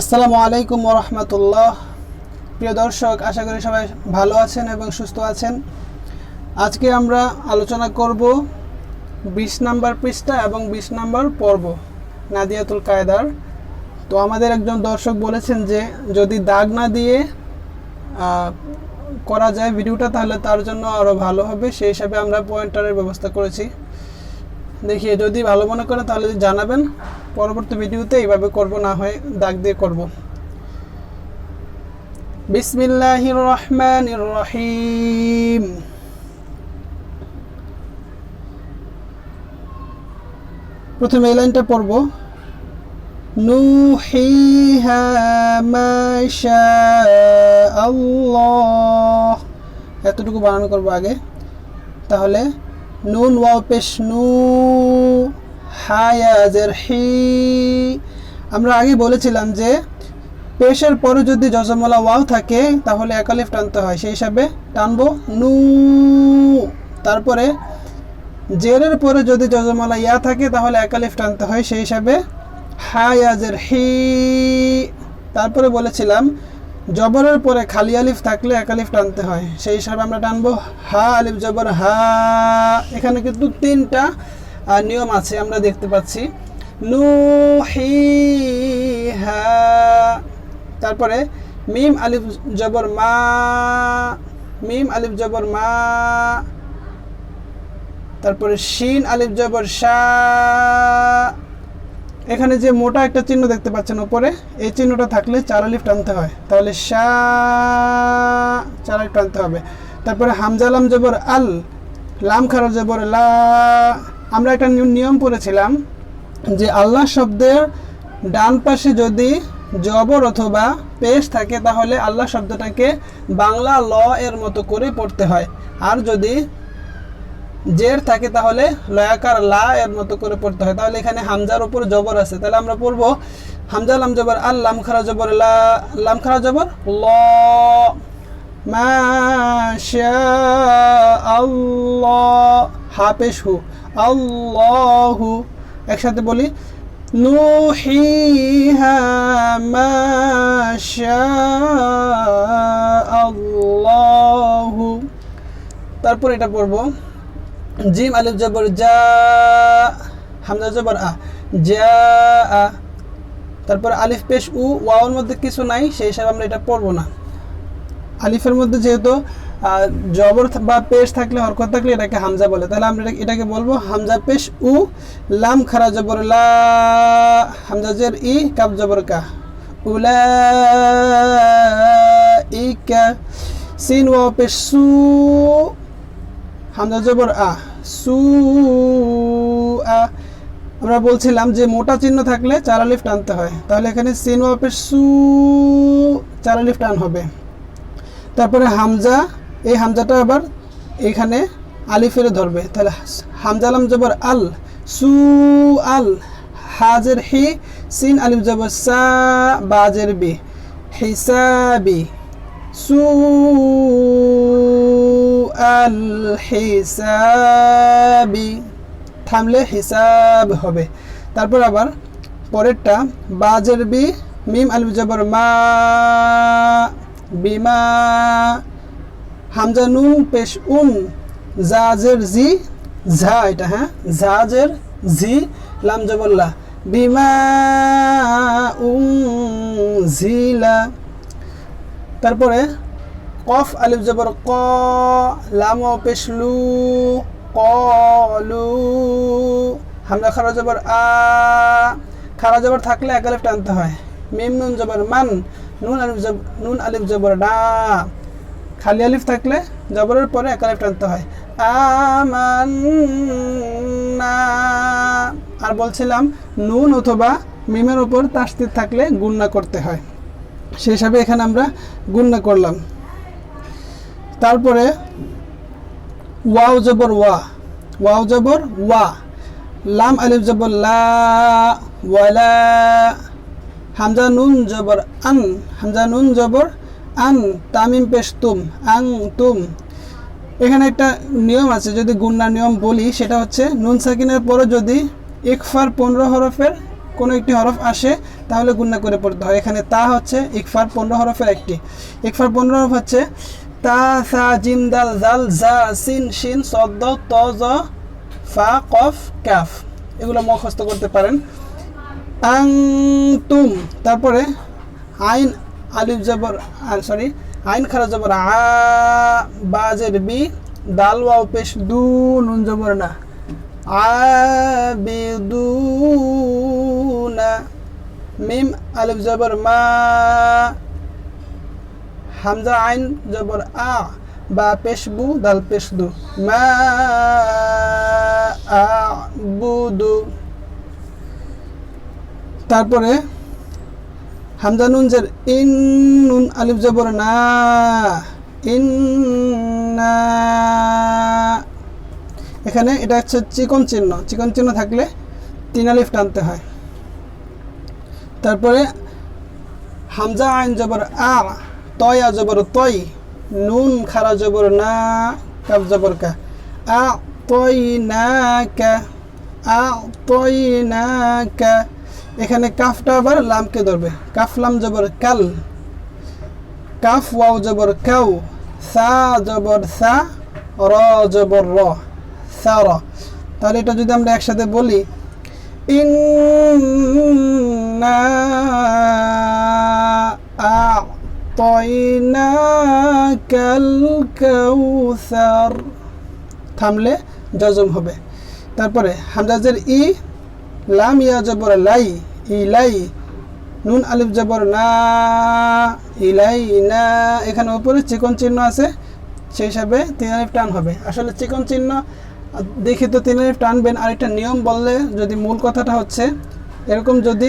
আসসালামু আলাইকুম ওরহমতুল্লাহ প্রিয় দর্শক, আশা করি সবাই ভালো আছেন এবং সুস্থ আছেন। আজকে আমরা আলোচনা করব বিশ নাম্বার পৃষ্ঠা এবং বিশ নাম্বার পর্ব, নাদিয়াতুল কায়দার। তো আমাদের একজন দর্শক বলেছেন যে, যদি দাগ না দিয়ে করা যায় ভিডিওটা, তাহলে তার জন্য আরও ভালো হবে। সেই হিসাবে আমরা পয়েন্টারের ব্যবস্থা করেছি। দেখিয়ে যদি ভালো মনে করেন তাহলে জানাবেন। পরবর্তী ভিডিওতে এইভাবে করব, না হয় দাগ দিয়ে করব। বিসমিল্লাহির রহমানির রহিম। প্রথমে এই লাইনটা পড়ব। নুহিহা মা আল্লাহ। এতটুকু বানানো করব আগে। তাহলে নুন ওয়াও পেশ নু হায়াজের হি আমরা আগে বলেছিলাম যে, পেশের পরে যদি জজমলা ওয়াও থাকে, তাহলে একালিফ টানতে হয়। সেই হিসাবে টানবো নু। তারপরে জেরের পরে যদি জজমলা ইয়া থাকে, তাহলে একালিফ টানতে হয়। সেই হিসাবে হায়াজের হি তারপরে বলেছিলাম জবরের পরে খালি আলিফ থাকলে এক আলিফ টানতে হয়। সেই হিসাবে আমরা টানবো হা আলিফ জবর, হা। এখানে কিন্তু তিনটা নিয়ম আছে আমরা দেখতে পাচ্ছি। নু হি হা তারপরে মিম আলিফ জবর, মা। মিম আলিফ জবর, মা। তারপরে শিন আলিফ জবর, শা। এখানে যে মোটা একটা চিহ্ন দেখতে পাচ্ছেন উপরে, এই চিহ্নটা থাকলে চার আলিফ টানতে হয়। তাহলে শা চার আলিফ টানতে হবে। তারপরে হামজালাম জবর আল, লাম খারা জবর লা, আমরা একটা নিয়ম পড়েছিলাম যে আল্লাহ শব্দের ডান পাশে যদি জবর অথবা পেশ থাকে, তাহলে আল্লাহ শব্দটাকে বাংলা ল এর মতো করে পড়তে হয়। আর যদি জের থাকে তাহলে লয়াকার লা এর মতো করে পড়তে হয়। তাহলে এখানে হামজার উপর জবর আছে। তাহলে আমরা পড়ব হামজা লাম জবর, আল লাম খারা জবর, লা লাম খারা জবর, ল, মা আল্লাহ একসাথে বলি মা শা আল্লাহু, তারপর এটা পড়ব জিম আলিফ জবর জা হামজা জবর আ জা আ তারপর আলিফ পেশ উ, ওয়াওর মধ্যে কিছু নাই, সেই হিসাবে আমরা এটা পড়ব না। আলিফের মধ্যে যেহেতু জবর বা পেশ থাকলে, হরকত থাকলে এটাকে হামজা বলে। তাহলে আমরা এটা- এটাকে বলব হামজা পেশ উ, লাম খারা জবর লা, হামজা জের ই কাব জবর কা। উলা ইকা সিন ওয়া পেশ সু হামজা জবর আ সু, আ। আমরা বলছিলাম যে মোটা চিহ্ন থাকলে চার আলিফ টানতে হয়। তাহলে এখানে সিন ওয়াপের সু চার আলিফ টান হবে। তারপরে হামজা, এই হামজাটা আবার এখানে আলিফের ধরবে। তাহলে হামজা আলাম জবর আল, সু, আল, হাজের হি, সিন আলিফ জবর সা, বাজের বি, হিসাবি, সু হিসাবি থামলে হিসাব হবে। তারপর আবার পরেরটা, বাজের বি, মিম আলিফ জবর মা, বিমা, হামজা নুন, পেশ উন, জাজের জি, ঝা এটা হ্যাঁ? জাজের জি, লাম জবল্লা বিমা উম জিলা তারপরে কফ, আলিফ জবর ক লাম পেশলু, কলু। হামলা খারা জবর আ, খারা জবর থাকলে এক আলিফ টানতে হয়। মিম নুন জবর মান, নুন আলিফ জব, নুন আলিফ জবর ডা। খালি আলিফ থাকলে জবরের পরে এক আলিফ টানতে হয়। আমান্না। আর বলছিলাম, নুন অথবা মিমের উপর তাস্তির থাকলে গুণনা করতে হয়। সেই হিসাবে এখানে আমরা গুণনা করলাম। তারপরে ওয়াও জবর ওয়া, ওয়াও জবর ওয়া, লাম আলিফ জবর লা, ওয়ালা, হামজা নুন জবর আন, হামজা নুন জবর আন, তামিম পেশ তুম আং তুম। এখানে একটা নিয়ম আছে, যদি গুন্নার নিয়ম বলি, সেটা হচ্ছে নুন সাকিনের পরে যদি ইকফার পনেরো হরফের কোনো একটি হরফ আসে, তাহলে গুণনা করে পড়তে হয়। এখানে তা হচ্ছে ইকফার পনেরো হরফের একটি। ইকফার পনেরো হরফ হচ্ছে তা সা জিম দাল জাল জা সিন শিন সদ্দ ত জ ফা কফ কাফ এগুলো মুখস্থ করতে পারেন। আং তুম, তারপরে আইন আলিফ জবর সরি আইন খারা জবর আ বাজের বি, দাল, ওয়াও, পেশ, দু, নুন জবর না। আবিদুনা মিম, আলিফ জবর মা হামজা আইন জবর আ বা পেশবু দাল পেশদু মা আবুদু তারপরে হামজা নুন জের ইন নুন আলিফ জবর না। ইন না। এখানে এটা হচ্ছে চিকন চিহ্ন। চিকন চিহ্ন থাকলে তিন আলিফ টানতে হয়। তারপরে হামজা আইন জবর আ তয় আ জবর তয়, নুন খারা জবর না কাব জবর কা। আ তয় না কা, আ তয় না কা। এখানে কাফটা আবার লামকে ধরবে। কাফ লাম জবর কাল, কাফ ওয়াও জবর কাউ, সা জবর সা, র জবর র, সা র। তাহলে এটা যদি আমরা একসাথে বলি, ইন্না কাউসার। থামলে জজম হবে। তারপরে হামজাজের ই, লাম, ইয়া, জবর, লাই, ইলাই, নুন, আলিফ, জবর, না, ইলাই, না, এখানে উপরে চিকন চিহ্ন আছে। সেই হিসাবে তিন আলিফ টান হবে। আসলে চিকন চিহ্ন, দেখে তো তিন আলিফ টানবেন। আরেকটা নিয়ম বললে যদি মূল কথাটা হচ্ছে, এরকম যদি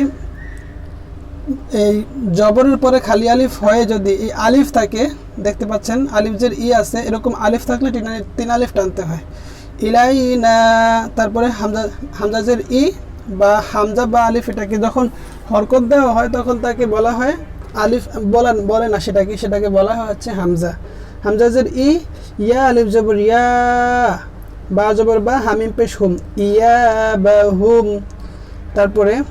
এই জবরের পরে খালি আলিফ হয়ে যদি এই আলিফ থাকে, দেখতে পাচ্ছেন, আলিফ যে ই আছে, এরকম আলিফ থাকলে তিন আলিফ- টানতে হয়। ইলাই না তারপরে হামজা হামজাজের ই বা হামজা বা আলিফ, এটাকে যখন হরকত দেওয়া হয়, তখন তাকে বলা হয় আলিফ বলা বলে না সেটাকে সেটাকে বলা হয় হচ্ছে হামজা। হামজাজের ই, ইয়া আলিফ জবর ইয়া, বা জবর বা হামিম পেশ হুম, ইয়া বা হুম। তারপরে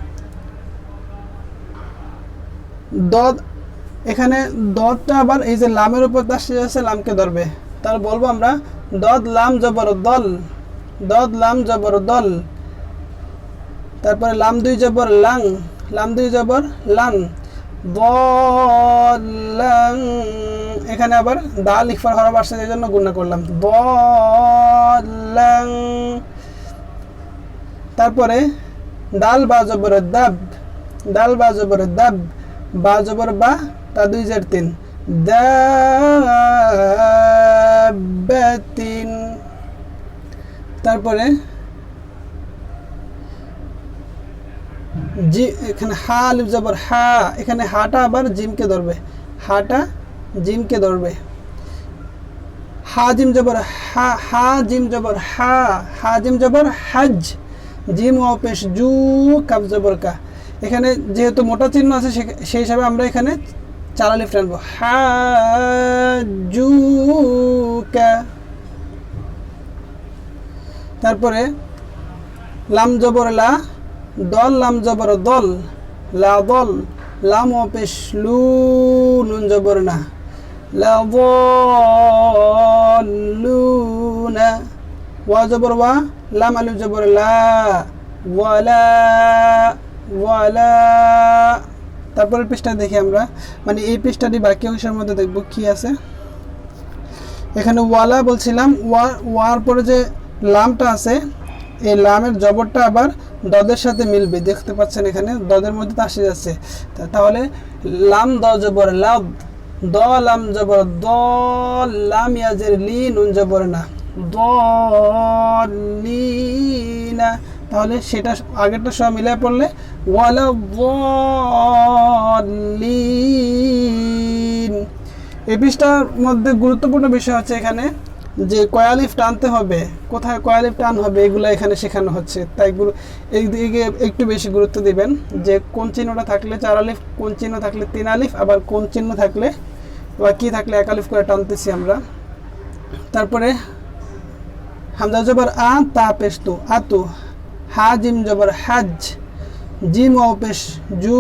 দদ, এখানে দদটা আবার এই যে লামের উপর তার শেষ আছে, লামকে ধরবে। তার বলব আমরা, দদ লাম জবর দল, দদ লাম জবর দল। তারপরে লাম দুই জবর লাং, লাম দুই জবর লাং। বলাং এখানে আবার দাল ইফার হরফ আসছে, এই জন্য গুণা করলাম। বলাং তারপরে ডাল বা জবর দাব ডাল বা জবর দাব। বা জবর বা, তা দুই জের তিন। দাবাতিন। তারপরে জি, এখানে হা, আলিফ জবর, হা। এখানে হাটা আবার জিমকে ধরবে। হাটা জিমকে ধরবে। হা জিম জবর, হা হা জিম জবর, হা। হা জিম জবর, হাজ। জিম ও পেশ জু কাব জবর কা। এখানে যেহেতু মোটা চিহ্ন আছে সেই হিসাবে আমরা এখানে চার আলিফ আনব। হা তারপরে, লাম জবর লা, দল, লাম জবর দল, লা দল, লাম ও পেশ লু, নুন জবর না। লা দল্লুনা ওয়া জবর ওয়া, লাম আলিফ জবর লা ওয়ালা ওয়ালা, তারপরের পৃষ্ঠা দেখি আমরা। মানে এই পৃষ্ঠাটি বাকি অংশের মধ্যে দেখব কি আছে। এখানে ওয়ালা বলছিলাম ওয়া ওয়ার পরে যে লামটা আছে, এই লামের জবরটা আবার দদের সাথে মিলবে। দেখতে পাচ্ছেন এখানে, দদের মধ্যে আসে যাচ্ছে। তাহলে লাম দ জবর লাদ দ, লাম জবর, দ, লাম ইয়াজের লি, নুন জবর না। দ, লি, না। তাহলে সেটা আগেরটা সব মিলাই পড়লে ওয়ালা দলিন এই পৃষ্ঠার মধ্যে গুরুত্বপূর্ণ বিষয় হচ্ছে এখানে যে কয়ালিফ টানতে হবে, কোথায় কয়ালিফ টান হবে, এগুলো এখানে শেখানো হচ্ছে। তাই গুরু, এই দিকে একটু বেশি গুরুত্ব দিবেন যে কোন চিহ্নটা থাকলে চার আলিফ, কোন চিহ্ন থাকলে তিন আলিফ, আবার কোন চিহ্ন থাকলে বা কি থাকলে এক আলিফ করে টানতেছি আমরা। তারপরে হামজা জবর আ তা পেস্তু, আতু হা জিম জবর হাজ জিম ওয়াও পেশ জু।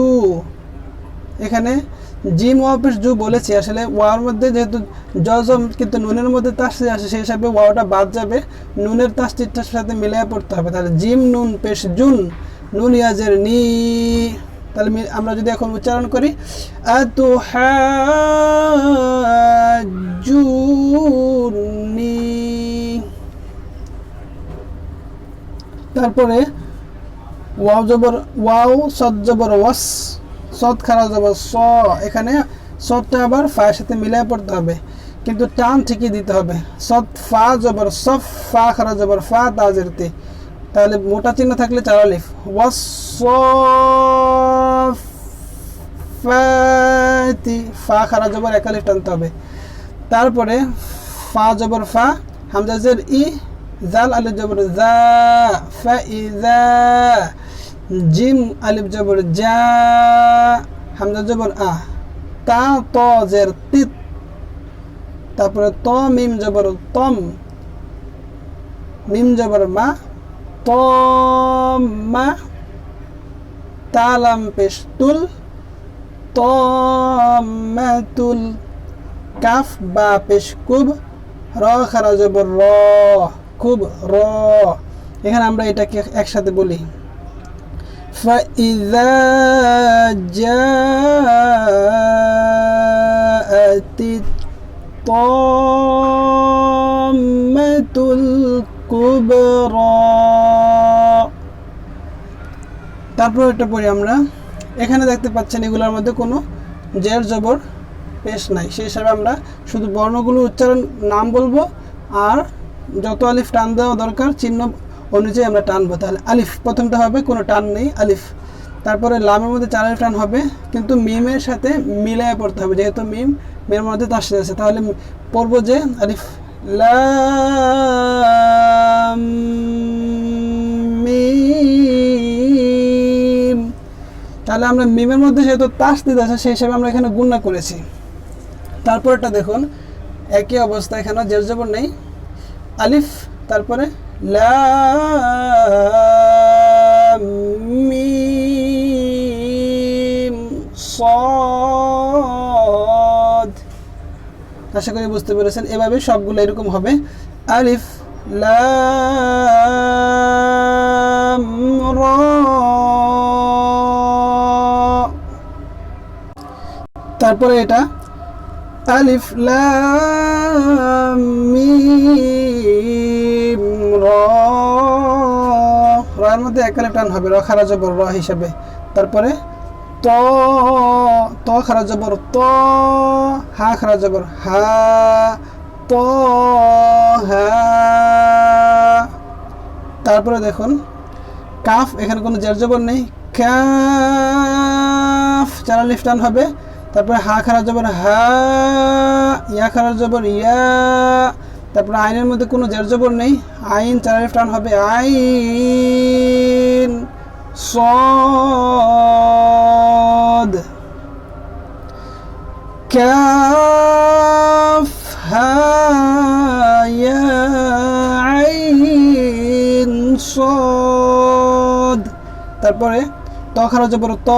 এখানে জিম ওয়াও পেশ জু বলেছি, আসলে ওয়াওর মধ্যে যেহেতু জজম কিন্তু নুনের মধ্যে তাসি আসে, সেই হিসাবে ওয়াওটা বাদ যাবে। নুনের তাসটিটার সাথে মিলিয়ে পড়তে হবে। তাহলে জিম, নুন, পেশ, জুন, নুন ইয়াজের নি। তাহলে আমরা যদি এখন উচ্চারণ করি আতু হাজুনি তারপরে ওয়াও জবর, ওয়াও সদ জবর, ওয়াস সদ খারা জবর, স। এখানে সদটা আবার ফায়ের সাথে মিলিয়ে পড়তে হবে। কিন্তু টান ঠিকই দিতে হবে। সদ ফা জবর, সফ ফা খারা জবর, ফা তাজের তে তাহলে মোটা চিহ্ন থাকলে চার আলিফ ওয়াস ফা খারা জবর এক আলিফ টানতে হবে। তারপরে ফা জবর, ফা হামজাজের ই, জাল আলিফ জবর, জা, ফা ইজা জিম আলিফ জবর, জা, হামজা জবর, আ। তা, ত, জের, তিত। তারপরে ত, মিম জবর, তম। মিম জবর, মা। ত, মা। তালাম পেশ তুল ত তুল কাফ, বা পেশ কুব র, খারা জবর, র। খুব, র। এখানে আমরা এটাকে একসাথে বলি। فإذا جاءت الطامة الكبرى তারপর একটা পড়ি আমরা এখানে দেখতে পাচ্ছেন এগুলোর মধ্যে কোনো জের জবর পেশ নাই সেই হিসাবে আমরা শুধু বর্ণগুলো উচ্চারণ নাম বলবো আর যত আলিফ টান দেওয়া দরকার চিহ্ন অনুযায়ী আমরা টানবো। তাহলে আলিফ, প্রথমটা হবে, কোনো টান নেই, আলিফ। তারপরে লামের মধ্যে চার আলিফ টান হবে, কিন্তু মিমের সাথে মিলায় পড়তে হবে, যেহেতু মিম মের মধ্যে তার সাথে আছে। তাহলে পড়ব যে আলিফ তাহলে আমরা মিমের মধ্যে যেহেতু তাস দিতে আছে, সেই হিসাবে আমরা এখানে গুণনা করেছি। তারপরটা দেখুন, একই অবস্থা এখানে জের জবর নেই। আলিফ তারপরে সদ। আশা করি বুঝতে পেরেছেন। এভাবে সবগুলো এরকম হবে। আলিফ, লাম তারপরে এটা আলিফ, লাম রার মধ্যে এক আলিফ টান হবে, র খারা জবর র হিসাবে। তারপরে ত ত খারা জবর ত, হা খারা জবর হা, ত, হা। তারপরে দেখুন, কাফ, এখানে কোনো জের জবর নেই। কাফ, চার আলিফ টান হবে। তারপরে হা খারা জবর হা, ইয়া খারা জবর ইয়া তারপরে আইনের মধ্যে কোনো জের জবর নেই আইন চার আলিফ টান হবে আইন صاد كاف ها يا عين صاد তারপরে ত খারা জবর ত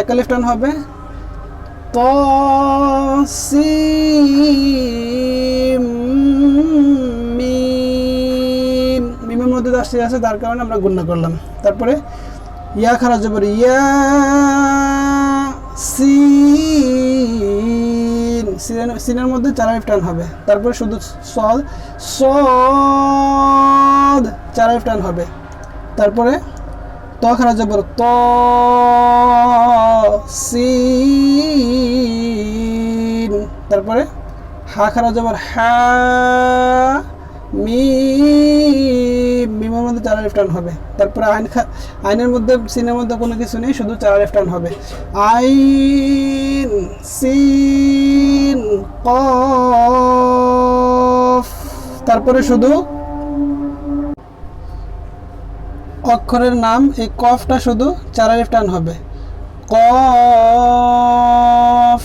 একালিফ টান হবে ত সিম মধ্যে আছে, তার কারণে আমরা গুণনা করলাম। তারপরে, ইয়া খারা জবর, ইয়া সিন। সিনের- মধ্যে চার আলিফ টান হবে। তারপরে শুধু সদ সদ চার আলিফ টান হবে। তারপরে, ত খারা জবর, ত সিন। তারপরে, হা খারা জবর, হা মিম মিমের মধ্যে চার আলিফ টান হবে। তারপরে আইন আইনের মধ্যে, সিনের মধ্যে কোনো কিছু নেই, শুধু চার আলিফ টান হবে। আইন, সিন, কফ, তারপরে শুধু অক্ষরের নাম, এই কফটা শুধু চারা আলিফ টান হবে। কফ,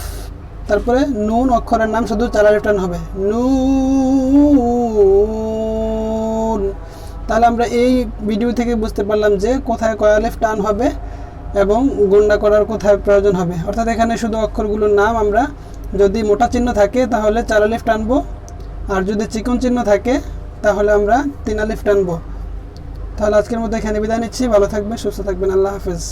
তারপরে নুন, অক্ষরের নাম শুধু চারা আলিফ টান হবে। নুন তাহলে আমরা এই ভিডিও থেকে বুঝতে পারলাম যে কোথায় কয় আলিফ টান হবে এবং গুন্ডা করার কোথায় প্রয়োজন হবে। অর্থাৎ এখানে শুধু অক্ষরগুলোর নাম আমরা যদি মোটা চিহ্ন থাকে তাহলে চার আলিফ টানবো, আর যদি চিকন চিহ্ন থাকে তাহলে আমরা তিন আলিফ টানবো। তাহলে আজকের মধ্যে এখানে বিদায় নিচ্ছি। ভালো থাকবেন, সুস্থ থাকবেন। আল্লাহ হাফেজ।